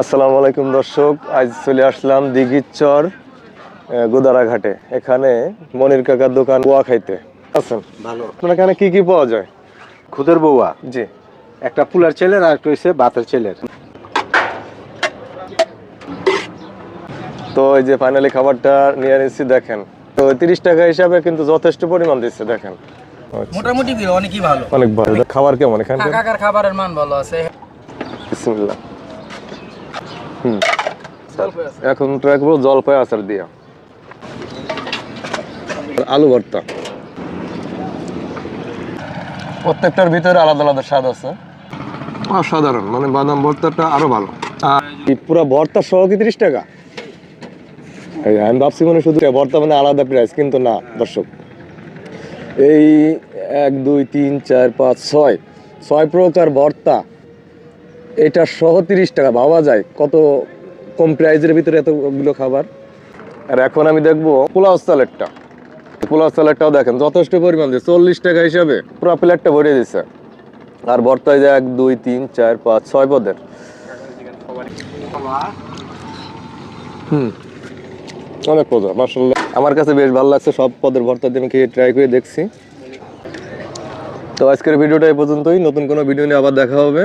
আসসালামু আলাইকুম দর্শক আজ চলে আসলাম দিঘির চর গোদারাঘাটে। এখানে মনির কাকার দোকান পোয়া খাইতে। আছেন ভালো। আপনার এখানে কি কি পাওয়া যায়? খুদের বৌয়া জি। একটা পুলার ছেলের আর একটা হচ্ছে বাতের ছেলের। তো এই যে ফাইনালি খাবারটা নিয়ে নিচ্ছি দেখেন। তো তিরিশ টাকা হিসাবে কিন্তু যথেষ্ট পরিমাণ দিচ্ছে দেখেন। আচ্ছা, মোটামুটি অনেকই ভালো। অনেক ভালো। খাবার কেমন এখানে খাবারের মান ভালো আছে। বিসমিল্লাহ। হুম। এখন ট্রাই করব জলপাই আচার দিয়া। আলু ভর্তা। প্রত্যেকটার ভিতরে আলাদা আলাদা স্বাদ আছে। অসাধারণ মানে বাদাম ভর্তাটা আরও ভালো। আর পুরো ভর্তা সহ কি তিরিশ টাকা? আমি ভাবছি মানে শুধু ভর্তা মানে আলাদা প্রাইস কিন্তু না দর্শক। এই এক দুই তিন চার পাঁচ ছয়। ছয় প্রকার ভর্তা। এটা সহ তিরিশ টাকা, ভাবা যায় কত কম প্রাইজের ভিতরে এতগুলো খাবার। আর এখন আমি দেখব পোলাও স্যালাডটা পোলাও স্যালাডটাও দেখেন, যথেষ্ট পরিমাণ দিয়ে চল্লিশ টাকা হিসাবে পুরো প্লেটটা ভরে দিচ্ছে আর ভর্তায় যে এক, দুই, তিন, চার, পাঁচ, ছয় পদের। হুম, অনেক মজা মাসাল্লাহ আমার কাছে বেশ ভালো লাগছে, সব পদের ভর্তা দিয়ে আমি খেয়ে ট্রাই করে দেখছি। তো আজকের ভিডিওটা এই পর্যন্তই, নতুন কোনো ভিডিও নিয়ে আবার দেখা হবে।